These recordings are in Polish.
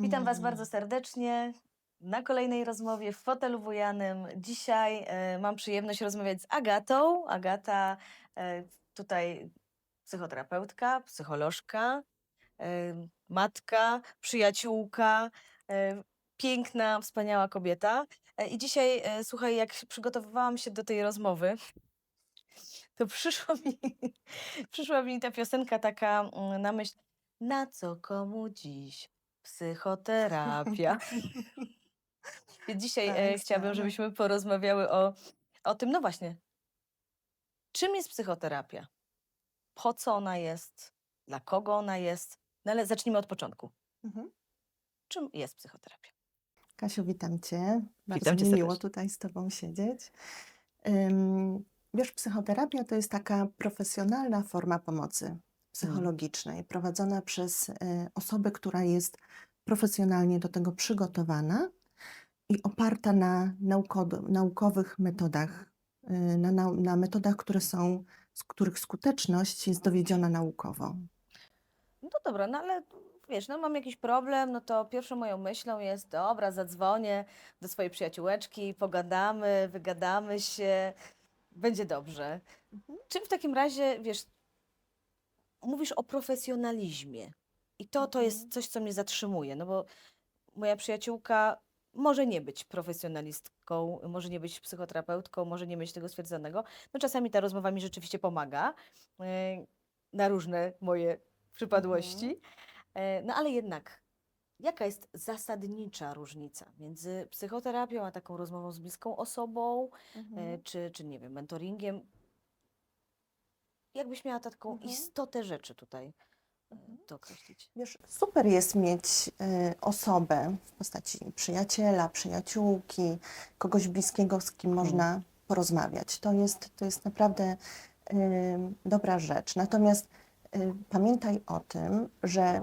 Witam Was Mm. bardzo serdecznie na kolejnej rozmowie w fotelu wujanym. Dzisiaj e, mam przyjemność rozmawiać z Agatą. Agata e, tutaj psychoterapeutka, psycholożka, e, matka, przyjaciółka, e, piękna, wspaniała kobieta. E, I dzisiaj, e, słuchaj, jak przygotowywałam się do tej rozmowy, to przyszła mi, przyszła mi ta piosenka taka mm, na myśl, na co komu dziś psychoterapia. Dzisiaj Tak, e, chciałabym, żebyśmy porozmawiały o, o tym, no właśnie, czym jest psychoterapia? Po co ona jest? Dla kogo ona jest? No ale zacznijmy od początku. Mhm. Czym jest psychoterapia? Kasiu, witam Cię. Bardzo Witam cię mi miło serdecznie. tutaj z Tobą siedzieć. Ym, Wiesz, psychoterapia to jest taka profesjonalna forma pomocy psychologicznej, prowadzona przez y, osobę, która jest profesjonalnie do tego przygotowana i oparta na nauko- naukowych metodach, y, na, nau- na metodach, które są, z których skuteczność jest dowiedziona naukowo. No dobra, no ale wiesz, no mam jakiś problem, no to pierwszą moją myślą jest, dobra, zadzwonię do swojej przyjaciółeczki, pogadamy, wygadamy się, będzie dobrze. Mhm. Czym w takim razie, wiesz, mówisz o profesjonalizmie i to, to jest Mhm. coś, co mnie zatrzymuje, no bo moja przyjaciółka może nie być profesjonalistką, może nie być psychoterapeutką, może nie mieć tego stwierdzonego. No czasami ta rozmowa mi rzeczywiście pomaga e, na różne moje przypadłości. E, No ale jednak, jaka jest zasadnicza różnica między psychoterapią a taką rozmową z bliską osobą, e, Mhm. czy, czy nie wiem, mentoringiem? Jakbyś miała taką Mhm. istotę rzeczy tutaj e, Mhm. to określić? Wiesz, super jest mieć y, osobę w postaci przyjaciela, przyjaciółki, kogoś bliskiego, z kim można porozmawiać. To jest, to jest naprawdę y, dobra rzecz. Natomiast y, pamiętaj o tym, że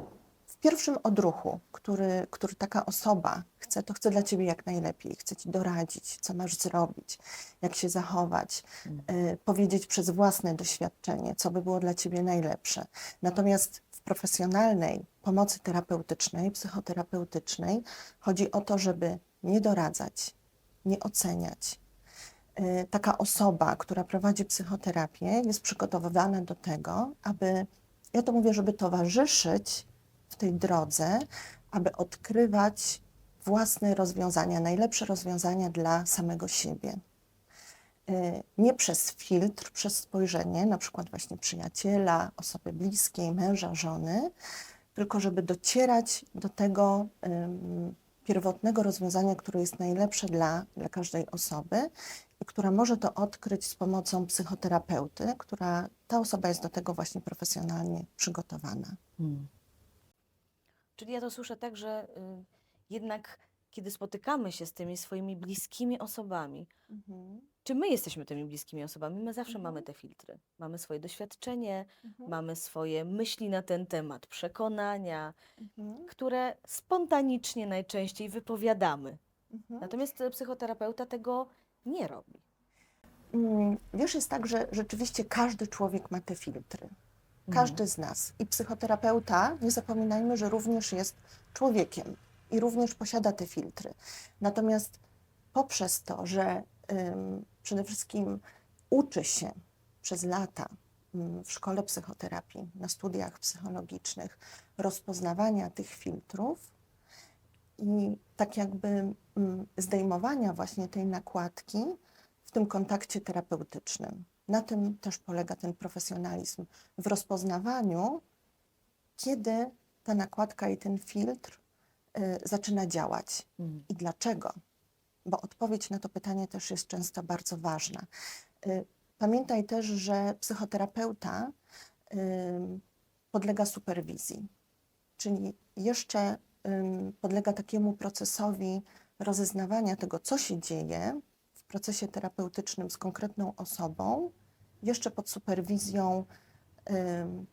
pierwszym odruchu, który, który taka osoba chce, to chce dla ciebie jak najlepiej, chce ci doradzić, co masz zrobić, jak się zachować, y, powiedzieć przez własne doświadczenie, co by było dla ciebie najlepsze. Natomiast w profesjonalnej pomocy terapeutycznej, psychoterapeutycznej chodzi o to, żeby nie doradzać, nie oceniać. Y, Taka osoba, która prowadzi psychoterapię, jest przygotowywana do tego, aby, ja to mówię, żeby towarzyszyć w tej drodze, aby odkrywać własne rozwiązania, najlepsze rozwiązania dla samego siebie y, nie przez filtr, przez spojrzenie, na przykład właśnie przyjaciela, osoby bliskiej, męża, żony, tylko żeby docierać do tego pierwotnego rozwiązania, które jest najlepsze dla, dla każdej osoby i która może to odkryć z pomocą psychoterapeuty, która ta osoba jest do tego właśnie profesjonalnie przygotowana. Czyli ja to słyszę tak, że y, jednak kiedy spotykamy się z tymi swoimi bliskimi osobami, czy my jesteśmy tymi bliskimi osobami? My zawsze Mhm. mamy te filtry. Mamy swoje doświadczenie, Mhm. mamy swoje myśli na ten temat, przekonania, Mhm. które spontanicznie najczęściej wypowiadamy. Mhm. Natomiast e, psychoterapeuta tego nie robi. Mm, Wiesz, jest tak, że rzeczywiście każdy człowiek ma te filtry. Każdy z nas. I psychoterapeuta, nie zapominajmy, że również jest człowiekiem i również posiada te filtry. Natomiast poprzez to, że ym, przede wszystkim uczy się przez lata ym, w szkole psychoterapii, na studiach psychologicznych, rozpoznawania tych filtrów i tak jakby ym, zdejmowania właśnie tej nakładki w tym kontakcie terapeutycznym. Na tym też polega ten profesjonalizm w rozpoznawaniu, kiedy ta nakładka i ten filtr y, zaczyna działać Mm. i dlaczego. Bo odpowiedź na to pytanie też jest często bardzo ważna. Y, Pamiętaj też, że psychoterapeuta ym, podlega superwizji, czyli jeszcze ym, podlega takiemu procesowi rozeznawania tego, co się dzieje procesie terapeutycznym z konkretną osobą, jeszcze pod superwizją ym,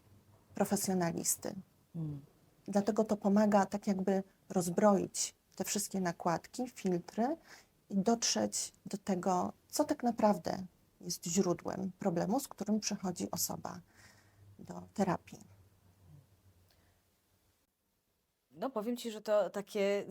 profesjonalisty. Mm. Dlatego to pomaga tak jakby rozbroić te wszystkie nakładki, filtry i dotrzeć do tego, co tak naprawdę jest źródłem problemu, z którym przychodzi osoba do terapii. No powiem ci, że to takie,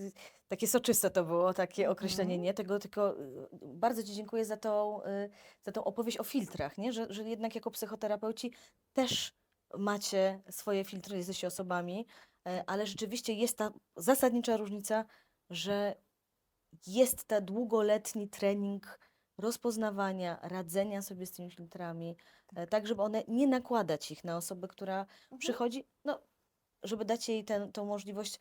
takie soczyste to było, takie określenie, Mhm. nie? Tego, tylko y, bardzo ci dziękuję za tą, y, za tą opowieść o filtrach, nie? Że, że jednak jako psychoterapeuci też macie swoje filtry, jesteście osobami, e, ale rzeczywiście jest ta zasadnicza różnica, że jest ten długoletni trening rozpoznawania, radzenia sobie z tymi filtrami, e, tak żeby one nie nakładać ich na osobę, która Mhm. przychodzi, no, żeby dać jej tę możliwość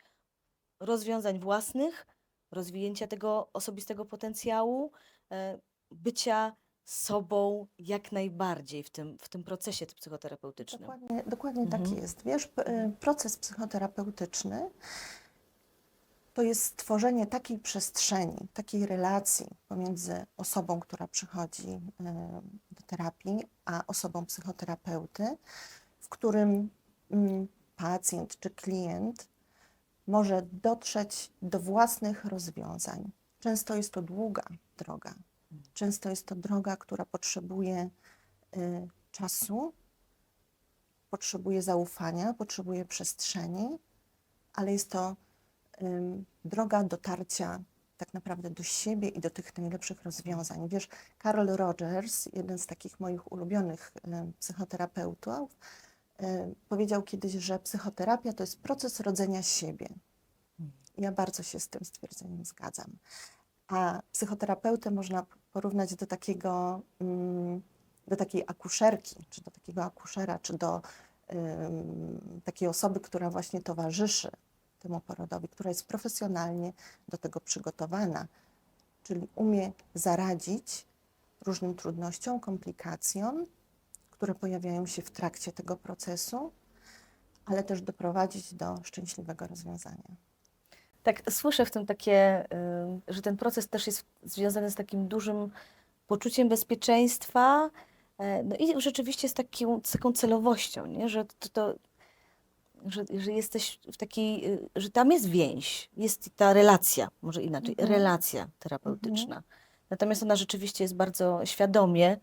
rozwiązań własnych, rozwinięcia tego osobistego potencjału, e, bycia sobą jak najbardziej w tym, w tym procesie psychoterapeutycznym. Dokładnie, dokładnie tak Mhm. jest. Wiesz, y, proces psychoterapeutyczny to jest stworzenie takiej przestrzeni, takiej relacji pomiędzy osobą, która przychodzi y, do terapii, a osobą psychoterapeuty, w którym mm, pacjent czy klient może dotrzeć do własnych rozwiązań. Często jest to długa droga. Często jest to droga, która potrzebuje y, czasu, potrzebuje zaufania, potrzebuje przestrzeni, ale jest to ym, droga dotarcia tak naprawdę do siebie i do tych najlepszych rozwiązań. Wiesz, Carol Rogers, jeden z takich moich ulubionych ym, psychoterapeutów, powiedział kiedyś, że psychoterapia to jest proces rodzenia siebie. Ja bardzo się z tym stwierdzeniem zgadzam. A psychoterapeutę można porównać do takiego, mm, do takiej akuszerki, czy do takiego akuszera, czy do takiej osoby, która właśnie towarzyszy temu porodowi, która jest profesjonalnie do tego przygotowana, czyli umie zaradzić różnym trudnościom, komplikacjom, które pojawiają się w trakcie tego procesu, ale też doprowadzić do szczęśliwego rozwiązania. Tak, słyszę w tym takie, y, że ten proces też jest związany z takim dużym poczuciem bezpieczeństwa, e, no i rzeczywiście z taką, z taką celowością, nie? Że, to, to, że, że jesteś w takiej, y, że tam jest więź, jest ta relacja, może inaczej, Mhm. relacja terapeutyczna. Natomiast ona rzeczywiście jest bardzo świadomie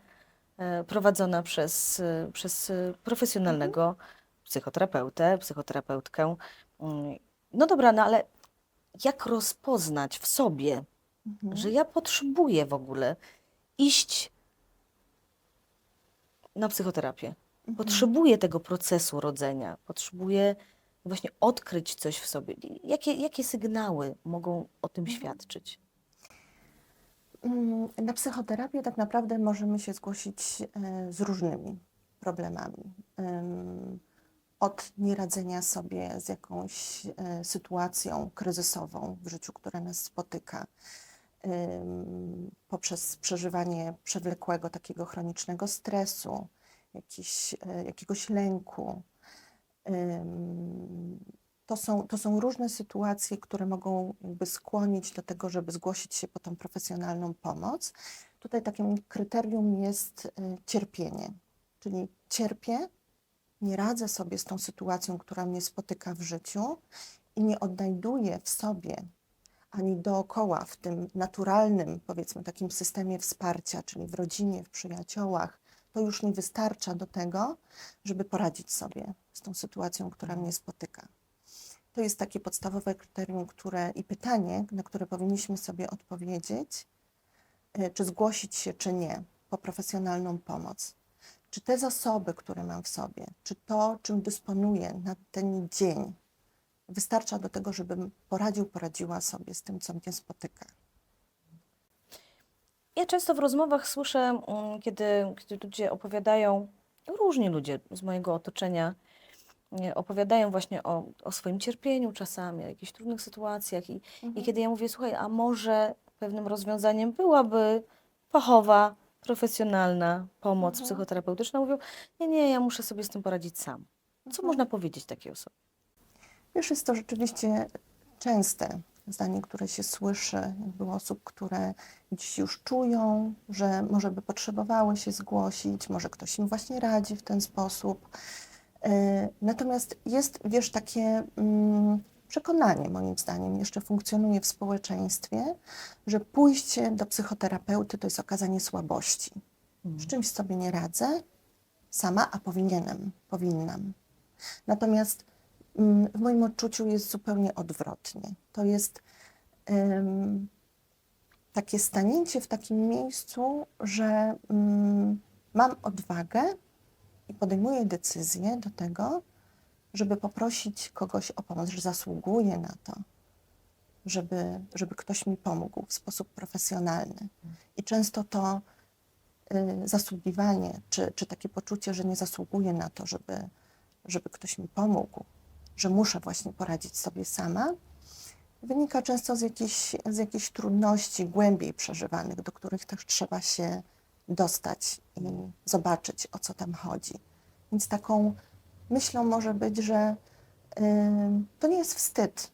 prowadzona przez, y, przez profesjonalnego psychoterapeutę, psychoterapeutkę. Mm, No dobra, no ale jak rozpoznać w sobie, Mhm. że ja potrzebuję w ogóle iść na psychoterapię? Mhm. Potrzebuję tego procesu rodzenia, potrzebuję właśnie odkryć coś w sobie. Jakie, jakie sygnały mogą o tym Mhm. świadczyć? Mm, Na psychoterapię tak naprawdę możemy się zgłosić e, z różnymi problemami. Od nieradzenia sobie z jakąś e, sytuacją kryzysową w życiu, która nas spotyka, poprzez przeżywanie przewlekłego takiego chronicznego stresu, e, jakiegoś lęku. To są, to są różne sytuacje, które mogą jakby skłonić do tego, żeby zgłosić się po tą profesjonalną pomoc. Tutaj takim kryterium jest y, cierpienie, czyli cierpię, nie radzę sobie z tą sytuacją, która mnie spotyka w życiu i nie odnajduję w sobie ani dookoła w tym naturalnym, powiedzmy, takim systemie wsparcia, czyli w rodzinie, w przyjaciołach, to już nie wystarcza do tego, żeby poradzić sobie z tą sytuacją, która mnie spotyka. To jest takie podstawowe kryterium, które i pytanie, na które powinniśmy sobie odpowiedzieć, y, czy zgłosić się, czy nie, po profesjonalną pomoc. Czy te zasoby, które mam w sobie, czy to, czym dysponuję na ten dzień, wystarcza do tego, żebym poradził, poradziła sobie z tym, co mnie spotyka. Ja często w rozmowach słyszę, mm, kiedy, kiedy ludzie opowiadają, różni ludzie z mojego otoczenia, opowiadają właśnie o, o swoim cierpieniu czasami, o jakichś trudnych sytuacjach. I, I kiedy ja mówię, słuchaj, a może pewnym rozwiązaniem byłaby fachowa, profesjonalna pomoc Mhm. psychoterapeutyczna, mówią, nie, nie, ja muszę sobie z tym poradzić sam. Co Mhm. można powiedzieć takiej osobie? Wiesz, jest to rzeczywiście częste zdanie, które się słyszy jakby u osób, które dziś już czują, że może by potrzebowały się zgłosić, może ktoś im właśnie radzi w ten sposób. E, Natomiast jest, wiesz, takie mm, przekonanie, moim zdaniem, jeszcze funkcjonuje w społeczeństwie, że pójście do psychoterapeuty to jest okazanie słabości. Z czymś sobie nie radzę sama, a powinienem, powinnam. Natomiast mm, w moim odczuciu jest zupełnie odwrotnie. To jest em, takie stanięcie w takim miejscu, że mm, mam odwagę i podejmuję decyzję do tego, żeby poprosić kogoś o pomoc, że zasługuję na to, żeby, żeby ktoś mi pomógł w sposób profesjonalny. I często to y, zasługiwanie, czy, czy takie poczucie, że nie zasługuję na to, żeby, żeby ktoś mi pomógł, że muszę właśnie poradzić sobie sama, wynika często z jakichś, z jakichś trudności głębiej przeżywanych, do których też trzeba się dostać i zobaczyć, o co tam chodzi. Więc taką myślą może być, że to nie jest wstyd,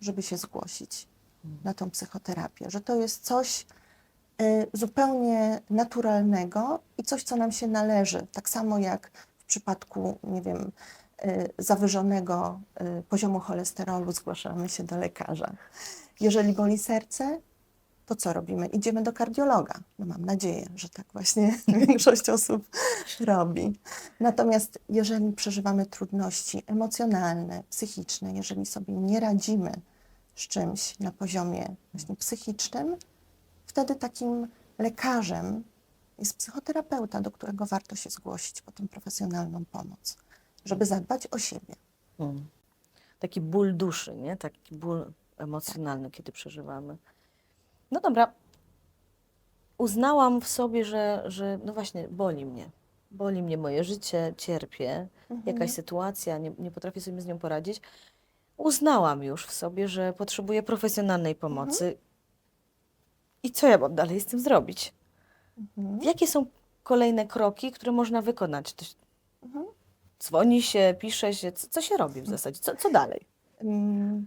żeby się zgłosić na tą psychoterapię, że to jest coś y, zupełnie naturalnego i coś, co nam się należy. Tak samo jak w przypadku, nie wiem, y, zawyżonego y, poziomu cholesterolu zgłaszamy się do lekarza. Jeżeli boli serce, to co robimy? Idziemy do kardiologa. No mam nadzieję, że tak właśnie większość osób robi. Natomiast jeżeli przeżywamy trudności emocjonalne, psychiczne, jeżeli sobie nie radzimy z czymś na poziomie właśnie psychicznym, wtedy takim lekarzem jest psychoterapeuta, do którego warto się zgłosić po tą profesjonalną pomoc, żeby zadbać o siebie. Mm. Taki ból duszy, nie? Taki ból emocjonalny, kiedy przeżywamy. No dobra. Uznałam w sobie, że, że no właśnie, boli mnie. Boli mnie moje życie, cierpię, jakaś sytuacja, nie, nie potrafię sobie z nią poradzić. Uznałam już w sobie, że potrzebuję profesjonalnej pomocy. I co ja mam dalej z tym zrobić? Mhm. Jakie są kolejne kroki, które można wykonać? To się- Mhm. Dzwoni się, pisze się, co, co się robi w zasadzie? Co, co dalej? Mm,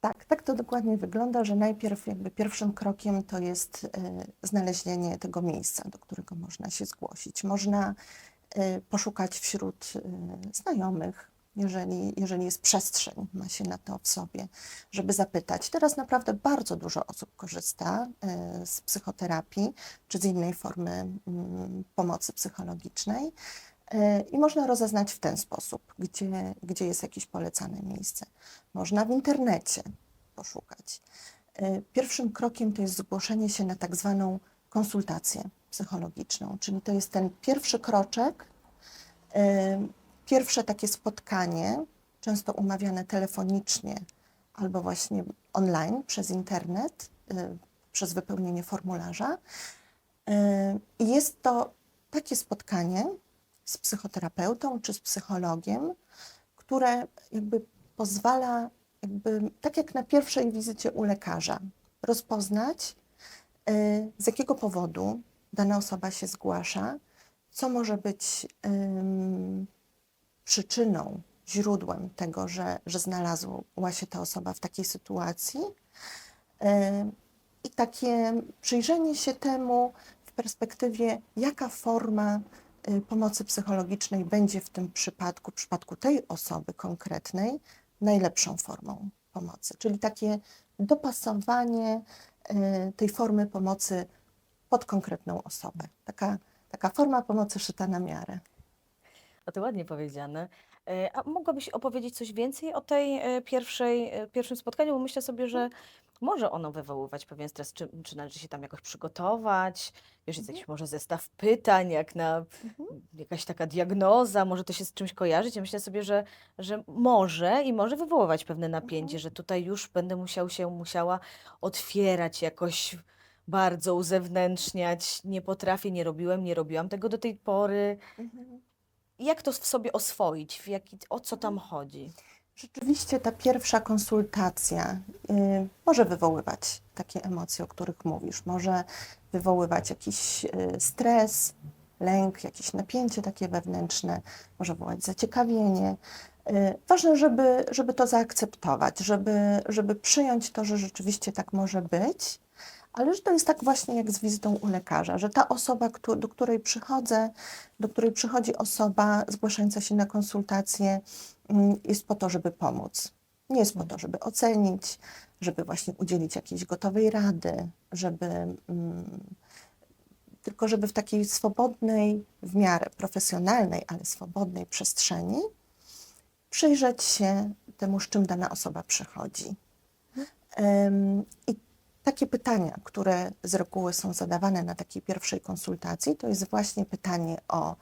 Tak, tak to dokładnie wygląda, że najpierw jakby pierwszym krokiem to jest e, znalezienie tego miejsca, do którego można się zgłosić. Można e, poszukać wśród e, znajomych, jeżeli, jeżeli jest przestrzeń, ma się na to w sobie, żeby zapytać. Teraz naprawdę bardzo dużo osób korzysta z psychoterapii czy z innej formy mm, pomocy psychologicznej. E, I można rozeznać w ten sposób, gdzie, gdzie jest jakieś polecane miejsce. Można w internecie poszukać. E, Pierwszym krokiem to jest zgłoszenie się na tak zwaną konsultację psychologiczną, czyli to jest ten pierwszy kroczek, e, pierwsze takie spotkanie, często umawiane telefonicznie albo właśnie online przez internet, przez wypełnienie formularza. I jest to takie spotkanie z psychoterapeutą czy z psychologiem, które jakby pozwala, jakby, tak jak na pierwszej wizycie u lekarza, rozpoznać, y, z jakiego powodu dana osoba się zgłasza, co może być ym, przyczyną, źródłem tego, że, że znalazła się ta osoba w takiej sytuacji. Ym, I takie przyjrzenie się temu w perspektywie, jaka forma y, pomocy psychologicznej będzie w tym przypadku, w przypadku tej osoby konkretnej, najlepszą formą pomocy. Czyli takie dopasowanie y, tej formy pomocy pod konkretną osobę. Taka, taka forma pomocy szyta na miarę. A to ładnie powiedziane. E, A mogłabyś opowiedzieć coś więcej o tej pierwszej, pierwszym spotkaniu? Bo myślę sobie, że może ono wywoływać pewien stres. Czy, czy należy się tam jakoś przygotować? Wiesz, jest jakiś może zestaw pytań, jak na jakaś taka diagnoza, może to się z czymś kojarzyć. Ja myślę sobie, że, że może i może wywoływać pewne napięcie, że tutaj już będę musiał się, musiała otwierać jakoś bardzo uzewnętrzniać. Nie potrafię, nie robiłem, nie robiłam tego do tej pory. Jak to w sobie oswoić? W jaki, o co tam chodzi? Rzeczywiście ta pierwsza konsultacja y, może wywoływać takie emocje, o których mówisz. Może wywoływać jakiś y, stres, lęk, jakieś napięcie takie wewnętrzne, może wywołać zaciekawienie. Y, ważne, żeby, żeby to zaakceptować, żeby, żeby przyjąć to, że rzeczywiście tak może być, ale że to jest tak właśnie jak z wizytą u lekarza, że ta osoba, do której przychodzę, do której przychodzi osoba zgłaszająca się na konsultację, mm, jest po to, żeby pomóc. Nie jest po to, żeby ocenić, żeby właśnie udzielić jakiejś gotowej rady, żeby mm, tylko żeby w takiej swobodnej, w miarę profesjonalnej, ale swobodnej przestrzeni przyjrzeć się temu, z czym dana osoba przychodzi. Em, I takie pytania, które z reguły są zadawane na takiej pierwszej konsultacji, to jest właśnie pytanie o,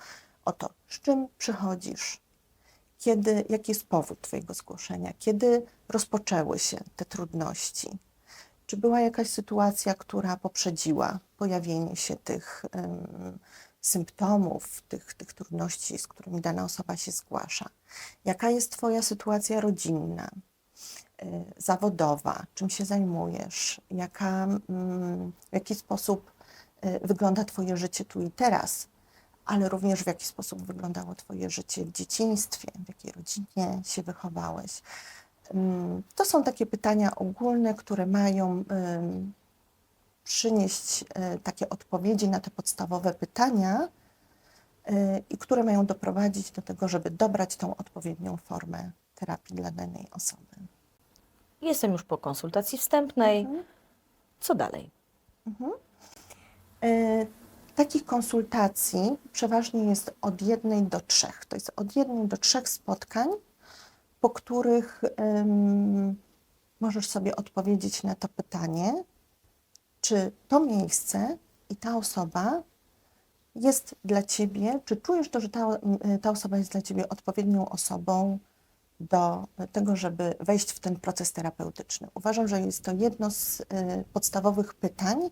o to, z czym przychodzisz, kiedy, jaki jest powód Twojego zgłoszenia, kiedy rozpoczęły się te trudności, czy była jakaś sytuacja, która poprzedziła pojawienie się tych em, symptomów, tych, tych trudności, z którymi dana osoba się zgłasza? Jaka jest Twoja sytuacja rodzinna, zawodowa? Czym się zajmujesz? Jaka, mm, w jaki sposób y, wygląda Twoje życie tu i teraz? Ale również w jaki sposób wyglądało Twoje życie w dzieciństwie, w jakiej rodzinie się wychowałeś? Ym, To są takie pytania ogólne, które mają przynieść y, takie odpowiedzi na te podstawowe pytania y, i które mają doprowadzić do tego, żeby dobrać tą odpowiednią formę terapii dla danej osoby. Jestem już po konsultacji wstępnej. Mhm. Co dalej? Y, Takich konsultacji przeważnie jest od jednej do trzech. To jest od jednej do trzech spotkań, po których ym, możesz sobie odpowiedzieć na to pytanie, czy to miejsce i ta osoba jest dla ciebie, czy czujesz to, że ta, ta osoba jest dla ciebie odpowiednią osobą do tego, żeby wejść w ten proces terapeutyczny. Uważam, że jest to jedno z y, podstawowych pytań,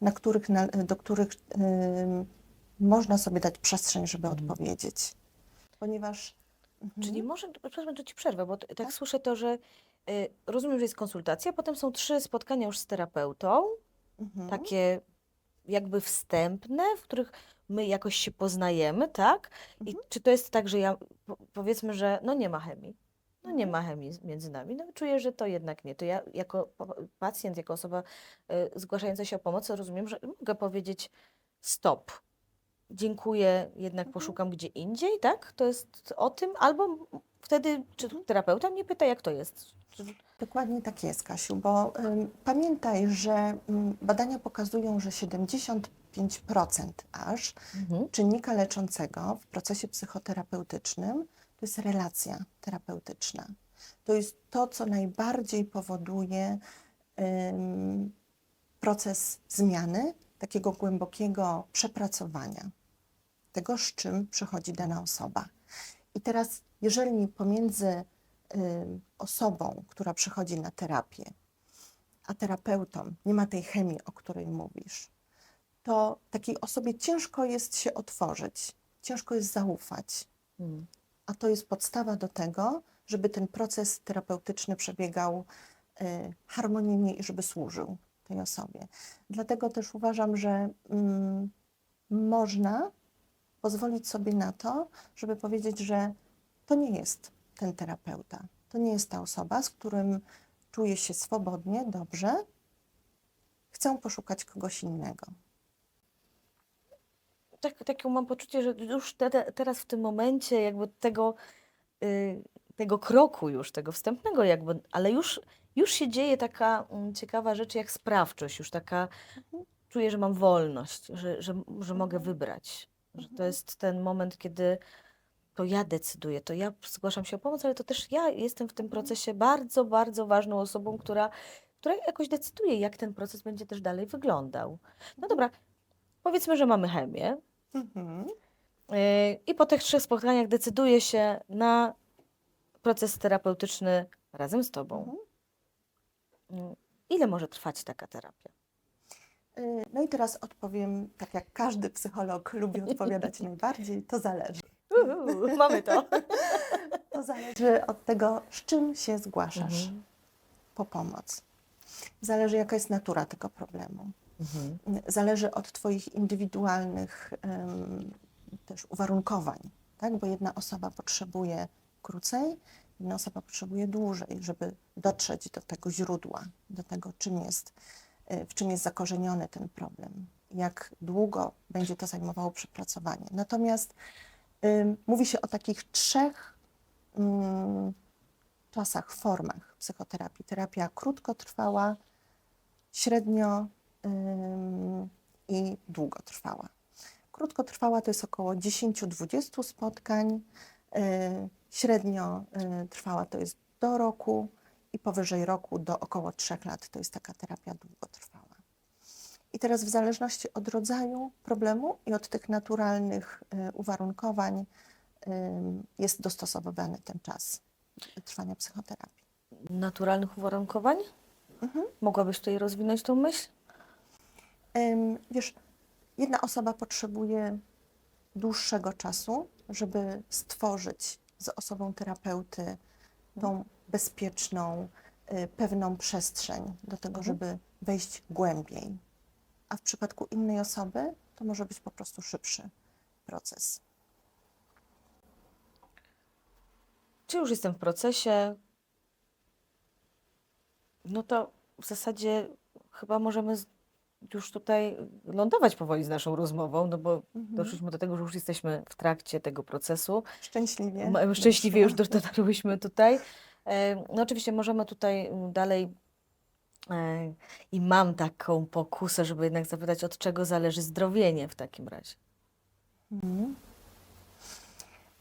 na których, na, do których ym, można sobie dać przestrzeń, żeby odpowiedzieć. Ponieważ. Czyli może, przepraszam, że ci przerwę, bo tak, Tak. słyszę to, że y, rozumiem, że jest konsultacja, potem są trzy spotkania już z terapeutą, Mhm. takie jakby wstępne, w których my jakoś się poznajemy, tak? I Mhm. czy to jest tak, że ja po- powiedzmy, że no nie ma chemii, no nie Mhm. ma chemii między nami, no czuję, że to jednak nie. To ja jako pa- pacjent, jako osoba y, zgłaszająca się o pomoc, rozumiem, że mogę powiedzieć stop. Dziękuję, jednak Mhm. poszukam gdzie indziej, tak? To jest o tym, albo wtedy, czy Mhm. terapeuta mnie pyta, jak to jest. Dokładnie tak jest, Kasiu, bo ym, pamiętaj, że ym, badania pokazują, że 75% aż Mhm. czynnika leczącego w procesie psychoterapeutycznym to jest relacja terapeutyczna. To jest to, co najbardziej powoduje ym, proces zmiany, takiego głębokiego przepracowania tego, z czym przychodzi dana osoba. I teraz, jeżeli pomiędzy osobą, która przychodzi na terapię, a terapeutą nie ma tej chemii, o której mówisz, to takiej osobie ciężko jest się otworzyć, ciężko jest zaufać, Mm. a to jest podstawa do tego, żeby ten proces terapeutyczny przebiegał y, harmonijnie i żeby służył tej osobie. Dlatego też uważam, że mm, można pozwolić sobie na to, żeby powiedzieć, że to nie jest ten terapeuta, to nie jest ta osoba, z którym czuję się swobodnie, dobrze. Chcę poszukać kogoś innego. Tak, takie mam poczucie, że już te, te, teraz w tym momencie jakby tego, y, tego kroku już, tego wstępnego jakby, ale już, już się dzieje taka mm, ciekawa rzecz jak sprawczość, już taka, czuję, że mam wolność, że, że, że mogę Mhm. wybrać, że to Mhm. jest ten moment, kiedy to ja decyduję, to ja zgłaszam się o pomoc, ale to też ja jestem w tym procesie bardzo, bardzo ważną osobą, która, która jakoś decyduje, jak ten proces będzie też dalej wyglądał. No dobra, powiedzmy, że mamy chemię, Mhm. Yy, I po tych trzech spotkaniach decyduje się na proces terapeutyczny razem z Tobą. Mhm. Yy, Ile może trwać taka terapia? Y, No i teraz odpowiem, tak jak każdy psycholog lubi odpowiadać najbardziej, to zależy. Uhu, mamy to. To zależy od tego, z czym się zgłaszasz Mhm. po pomoc. Zależy, jaka jest natura tego problemu. Mhm. Zależy od Twoich indywidualnych em, też uwarunkowań, tak? bo jedna osoba potrzebuje krócej, inna osoba potrzebuje dłużej, żeby dotrzeć do tego źródła, do tego, czym jest, y, w czym jest zakorzeniony ten problem, jak długo będzie to zajmowało przepracowanie. Natomiast ym, mówi się o takich trzech ym, czasach, formach psychoterapii. Terapia krótkotrwała, średnio i długotrwała. Krótkotrwała to jest około 10-20 spotkań, y, Średnio y, trwała to jest do roku i powyżej roku do około trzech lat. To jest taka terapia długotrwała. I teraz w zależności od rodzaju problemu i od tych naturalnych y, uwarunkowań jest dostosowywany ten czas trwania psychoterapii. Naturalnych uwarunkowań? Mhm. Mogłabyś tutaj rozwinąć tą myśl? Wiesz, jedna osoba potrzebuje dłuższego czasu, żeby stworzyć z osobą terapeuty tą bezpieczną, y, pewną przestrzeń do tego, Mhm. żeby wejść głębiej. A w przypadku innej osoby to może być po prostu szybszy proces. Czy już jestem w procesie? No to w zasadzie chyba możemy już tutaj lądować powoli z naszą rozmową, no bo Mhm. doszliśmy do tego, że już jesteśmy w trakcie tego procesu. Szczęśliwie. Szczęśliwie już dotarłyśmy tutaj. E, No oczywiście możemy tutaj mm, dalej e, i mam taką pokusę, żeby jednak zapytać, od czego zależy zdrowienie w takim razie. Mhm.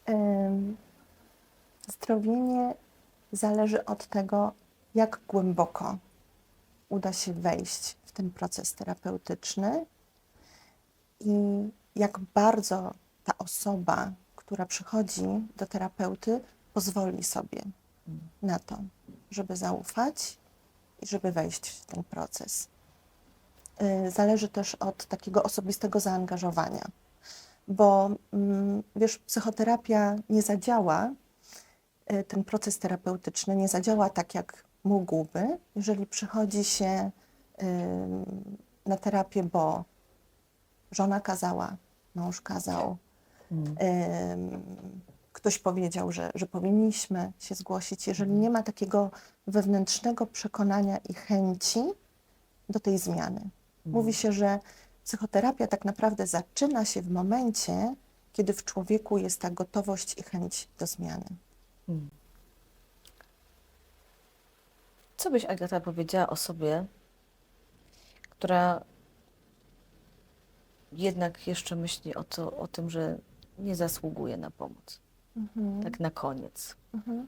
Ym, Zdrowienie zależy od tego, jak głęboko uda się wejść ten proces terapeutyczny i jak bardzo ta osoba, która przychodzi do terapeuty, pozwoli sobie na to, żeby zaufać i żeby wejść w ten proces. Y, Zależy też od takiego osobistego zaangażowania bo mm, wiesz, psychoterapia nie zadziała, y, ten proces terapeutyczny nie zadziała tak, jak mógłby, jeżeli przychodzi się na terapię, bo żona kazała, mąż kazał, ktoś powiedział, że, że powinniśmy się zgłosić. Jeżeli nie ma takiego wewnętrznego przekonania i chęci do tej zmiany. Mówi się, że psychoterapia tak naprawdę zaczyna się w momencie, kiedy w człowieku jest ta gotowość i chęć do zmiany. Mm. Co byś, Agata, powiedziała osobie, która jednak jeszcze myśli o, to, o tym, że nie zasługuje na pomoc? Tak na koniec. Mhm.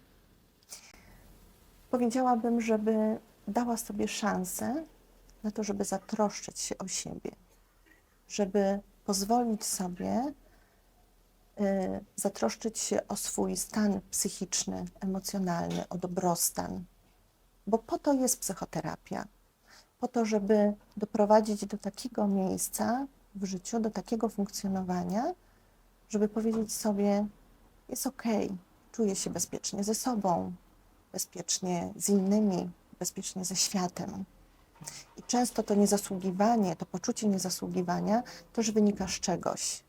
Powiedziałabym, żeby dała sobie szansę na to, żeby zatroszczyć się o siebie, żeby pozwolić sobie y, zatroszczyć się o swój stan psychiczny, emocjonalny, o dobrostan, bo po to jest psychoterapia. Po to, żeby doprowadzić do takiego miejsca w życiu, do takiego funkcjonowania, żeby powiedzieć sobie, jest okej, czuję się bezpiecznie ze sobą, bezpiecznie z innymi, bezpiecznie ze światem. I często to niezasługiwanie, to poczucie niezasługiwania też wynika z czegoś.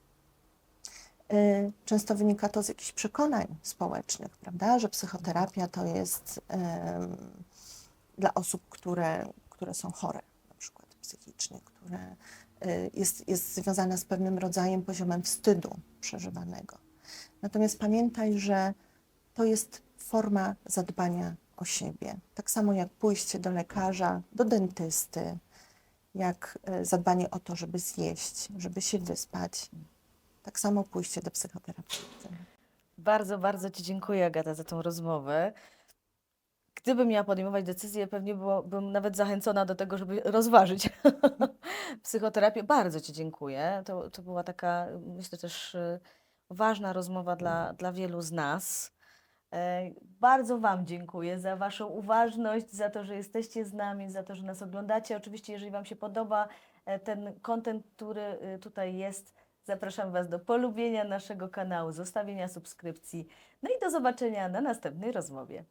Y, Często wynika to z jakichś przekonań społecznych, prawda, że psychoterapia to jest em, dla osób, które, które są chore, na przykład psychicznie, które y, jest, jest związana z pewnym rodzajem poziomem wstydu przeżywanego. Natomiast pamiętaj, że to jest forma zadbania o siebie. Tak samo jak pójście do lekarza, do dentysty, jak e, zadbanie o to, żeby zjeść, żeby się wyspać. Tak samo pójście do psychoterapeuty. Bardzo, bardzo Ci dziękuję, Agata, za tą rozmowę. Gdybym miała podejmować decyzję, pewnie byłabym nawet zachęcona do tego, żeby rozważyć psychoterapię. Bardzo Ci dziękuję. To, to była taka, myślę, też y, ważna rozmowa dla, dla wielu z nas. E, Bardzo Wam dziękuję za Waszą uważność, za to, że jesteście z nami, za to, że nas oglądacie. Oczywiście, jeżeli Wam się podoba e, ten kontent, który y, tutaj jest, zapraszam Was do polubienia naszego kanału, zostawienia subskrypcji. No i do zobaczenia na następnej rozmowie.